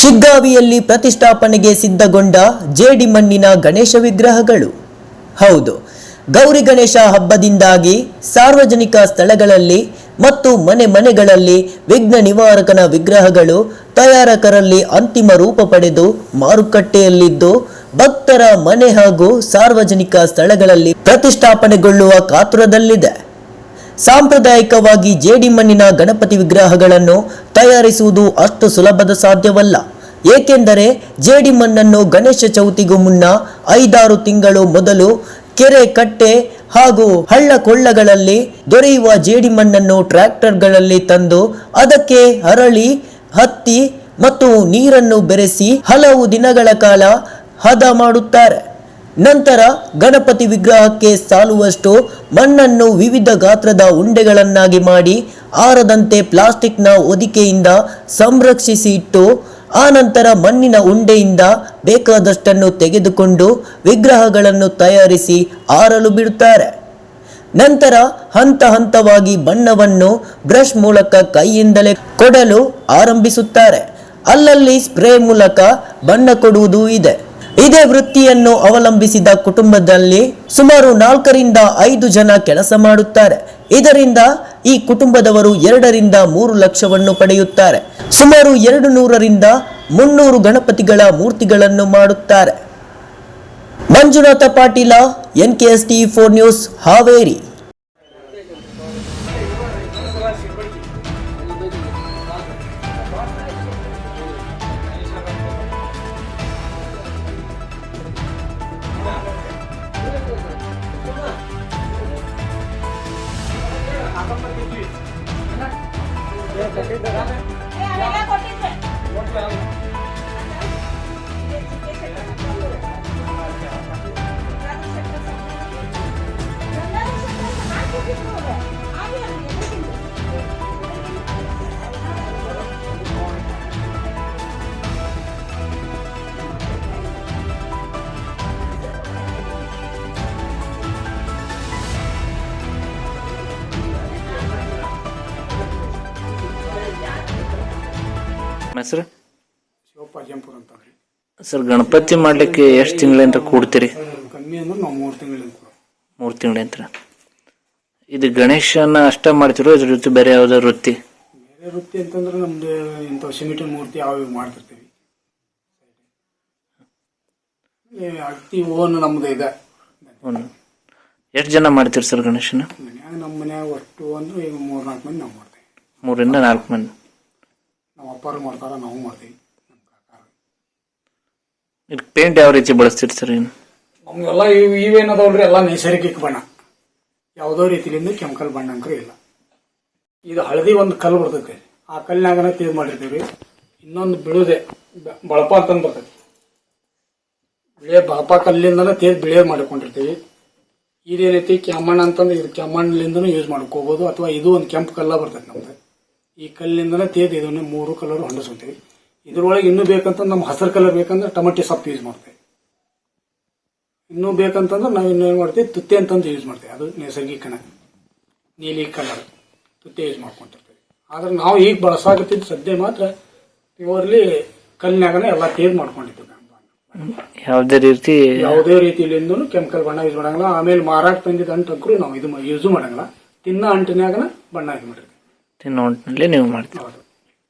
ಶಿಗ್ಗಾವಿಯಲ್ಲಿ ಪ್ರತಿಷ್ಠಾಪನೆಗೆ ಸಿದ್ಧಗೊಂಡ ಜೇಡಿ ಮಣ್ಣಿನ ಗಣೇಶ ವಿಗ್ರಹಗಳು. ಹೌದು, ಗೌರಿ ಗಣೇಶ ಹಬ್ಬದಿಂದಾಗಿ ಸಾರ್ವಜನಿಕ ಸ್ಥಳಗಳಲ್ಲಿ ಮತ್ತು ಮನೆ ಮನೆಗಳಲ್ಲಿ ವಿಘ್ನ ನಿವಾರಕನ ವಿಗ್ರಹಗಳು ತಯಾರಕರಲ್ಲಿ ಅಂತಿಮ ರೂಪ ಪಡೆದು ಮಾರುಕಟ್ಟೆಯಲ್ಲಿದ್ದು, ಭಕ್ತರ ಮನೆ ಹಾಗೂ ಸಾರ್ವಜನಿಕ ಸ್ಥಳಗಳಲ್ಲಿ ಪ್ರತಿಷ್ಠಾಪನೆಗೊಳ್ಳುವ ಕಾತುರದಲ್ಲಿದೆ. ಸಾಂಪ್ರದಾಯಿಕವಾಗಿ ಜೇಡಿಮಣ್ಣಿನ ಗಣಪತಿ ವಿಗ್ರಹಗಳನ್ನು ತಯಾರಿಸುವುದು ಅಷ್ಟು ಸುಲಭದ ಸಾಧ್ಯವಲ್ಲ. ಏಕೆಂದರೆ ಜೇಡಿಮಣ್ಣನ್ನು ಗಣೇಶ ಚೌತಿಗೂ ಮುನ್ನ ಐದಾರು ತಿಂಗಳು ಮೊದಲು ಕೆರೆ ಕಟ್ಟೆ ಹಾಗೂ ಹಳ್ಳ ಕೊಳ್ಳಗಳಲ್ಲಿ ದೊರೆಯುವ ಜೇಡಿಮಣ್ಣನ್ನು ಟ್ರ್ಯಾಕ್ಟರ್ಗಳಲ್ಲಿ ತಂದು ಅದಕ್ಕೆ ಹರಳಿ, ಹತ್ತಿ ಮತ್ತು ನೀರನ್ನು ಬೆರೆಸಿ ಹಲವು ದಿನಗಳ ಕಾಲ ಹದ ಮಾಡುತ್ತಾರೆ. ನಂತರ ಗಣಪತಿ ವಿಗ್ರಹಕ್ಕೆ ಸಾಲುವಷ್ಟು ಮಣ್ಣನ್ನು ವಿವಿಧ ಗಾತ್ರದ ಉಂಡೆಗಳನ್ನಾಗಿ ಮಾಡಿ ಆರದಂತೆ ಪ್ಲಾಸ್ಟಿಕ್ನ ಹೊದಿಕೆಯಿಂದ ಸಂರಕ್ಷಿಸಿ ಇಟ್ಟು, ಆ ನಂತರ ಮಣ್ಣಿನ ಉಂಡೆಯಿಂದ ಬೇಕಾದಷ್ಟನ್ನು ತೆಗೆದುಕೊಂಡು ವಿಗ್ರಹಗಳನ್ನು ತಯಾರಿಸಿ ಆರಲು ಬಿಡುತ್ತಾರೆ. ನಂತರ ಹಂತ ಹಂತವಾಗಿ ಬಣ್ಣವನ್ನು ಬ್ರಷ್ ಮೂಲಕ ಕೈಯಿಂದಲೇ ಕೊಡಲು ಆರಂಭಿಸುತ್ತಾರೆ. ಅಲ್ಲಲ್ಲಿ ಸ್ಪ್ರೇ ಮೂಲಕ ಬಣ್ಣ ಕೊಡುವುದೂ ಇದೆ. ಇದೇ ವೃತ್ತಿಯನ್ನು ಅವಲಂಬಿಸಿದ ಕುಟುಂಬದಲ್ಲಿ ಸುಮಾರು ನಾಲ್ಕರಿಂದ ಐದು ಜನ ಕೆಲಸ ಮಾಡುತ್ತಾರೆ. ಇದರಿಂದ ಈ ಕುಟುಂಬದವರು ಎರಡರಿಂದ ಮೂರು ಲಕ್ಷವನ್ನು ಪಡೆಯುತ್ತಾರೆ. ಸುಮಾರು ಎರಡು ನೂರರಿಂದ ಮುನ್ನೂರು ಗಣಪತಿಗಳ ಮೂರ್ತಿಗಳನ್ನು ಮಾಡುತ್ತಾರೆ. Manjunatha Patil N K S T four news, Haveri. ನಮ್ಮ ಹೆಸರು? ಶಿವಪ್ಪ ಜಂಪುರ್ ಅಂತ ರೀ ಸರ್ ಗಣಪತಿ ಮಾಡ್ಲಿಕ್ಕೆ ಎಷ್ಟು ತಿಂಗಳಿಂದ ಕೂಡ್ತೀರಿ? ಕಮ್ಮಿ ಅಂದ್ರೆ ನಾವು ಮೂರು ತಿಂಗಳಿಂದ ಕೂಡ ಮೂರು ತಿಂಗಳಿಂದ ಇದು ಗಣೇಶನ ಅಷ್ಟ ಮಾಡ್ತಿರೋ ಇದ್ರ ಜೊತೆ ಬೇರೆ ಯಾವ್ದಾದ್ರು ವೃತ್ತಿ? ಬೇರೆ ವೃತ್ತಿ ಅಂತಂದ್ರೆ ನಮ್ದು ಇಂಥ ಸಿಮೆಂಟಿನ ಮೂರ್ತಿ ಯಾವ ಮಾಡ್ತಿರ್ತೀವಿ. ಅಗ್ತಿ ಓನ್ ನಮ್ದು ಇದೆ. ಎಷ್ಟು ಜನ ಮಾಡ್ತೀರಿ ಸರ್ ಗಣೇಶನ? ಮನ್ಯಾಗ ನಮ್ಮ ಮನ್ಯಾಗ ಒಟ್ಟು ಅಂದ್ರೆ ಈಗ ಮೂರ್ ನಾಲ್ಕು ಮಂದಿ ನಾವು ಮಾಡ್ತೀವಿ. ಮೂರಿಂದ ನಾಲ್ಕು ಮಂದಿ. ನಮ್ಮ ಅಪ್ಪಾರು ಮಾಡ್ತಾರ ನಾವು ಮಾಡ್ತೀವಿ. ನಮ್ಮ ಕಾಕಾರ ಪೇಂಟ್ ಯಾವ ರೀತಿ ಬಳಸ್ತೀರಿ ಸರ್ ಏನು ನಮ್ಗೆಲ್ಲ ಇವು ಇವೇನದವಲ್ರಿ ಎಲ್ಲ ನೈಸರ್ಗಿಕ ಬಣ್ಣ. ಯಾವುದೋ ರೀತಿಲಿಂದ ಕೆಮಿಕಲ್ ಬಣ್ಣ ಅಂಕರು ಇಲ್ಲ. ಇದು ಹಳದಿ ಒಂದು ಕಲ್ಲು ಬರ್ತೈತೆ. ಆ ಕಲ್ಲಿನಾಗನ ತೀರ್ ಮಾಡಿರ್ತೀವಿ. ಇನ್ನೊಂದು ಬಿಳುದೆ ಬಳಪ ಅಂತಂದು ಬರ್ತೈತಿ. ಬಿಳಿಯ ಬಳಪ ಕಲ್ಲಿಂದನೇ ತೇದ್ ಬಿಳಿಯ ಮಾಡ್ಕೊಂಡಿರ್ತೀವಿ. ಇದೇನೈತಿ ಕೆಮ್ಮಣ್ಣ ಅಂತಂದ್ರೆ ಇದು ಕೆಮ್ಮಣ್ಣಲಿಂದನೂ ಯೂಸ್ ಮಾಡ್ಕೋಬಹುದು ಅಥವಾ ಇದು ಒಂದು ಕೆಂಪು ಕಲ್ಲ ಬರ್ತೈತೆ ನಮ್ದು. ಈ ಕಲ್ಲಿಂದನೇ ತೇದು ಇದನ್ನ ಮೂರು ಕಲರ್ ಹೊಂದಿಸ್ಕೊಂತೀವಿ. ಇದ್ರೊಳಗೆ ಇನ್ನೂ ಬೇಕಂತ ನಮ್ಮ ಹಸಿರು ಕಲರ್ ಬೇಕಂದ್ರೆ ಟೊಮೆಟೊ ಸೊಪ್ಪು ಯೂಸ್ ಮಾಡ್ತೀವಿ. ಇನ್ನೂ ಬೇಕಂತಂದ್ರೆ ನಾವು ಇನ್ನೇನು ಮಾಡ್ತೀವಿ ತುತ್ತೆ ಅಂತಂದು ಯೂಸ್ ಮಾಡ್ತೀವಿ. ಅದು ನೈಸರ್ಗಿಕನ ನೀಲಿ ಕಲರ್ ತುತ್ತೆ ಯೂಸ್ ಮಾಡ್ಕೊಂತಿರ್ತೀವಿ ಆದ್ರೆ ನಾವು ಈಗ ಬಳಸಾಕತ್ತಿದ್ದು ಸದ್ಯ ಮಾತ್ರ ಪ್ಯೂರ್ಲಿ ಕಲ್ಲಿನಾಗನೇ ಎಲ್ಲ ತೇದ್ ಮಾಡ್ಕೊಂಡಿದ್ದೀವಿ. ಯಾವುದೇ ರೀತಿ ಯಾವುದೇ ರೀತಿಯಿಂದಲೂ ಕೆಮಿಕಲ್ ಬಣ್ಣ ಯೂಸ್ ಮಾಡಂಗಿಲ್ಲ. ಆಮೇಲೆ ಮಾರಾಟ ತಂದಿದ್ದ ನಾವು ಇದು ಯೂಸ್ ಮಾಡಂಗಿಲ್ಲ. ತಿನ್ನ ಅಂಟಿನಾಗನ ಬಣ್ಣ ಇದು ಮಾಡಿರ್ತೀವಿ. ತಿನ್ನೋ ಹೊಂಟ್ನಲ್ಲಿ ನೀವು ಮಾಡ್ತೀರಿ. ಹೌದು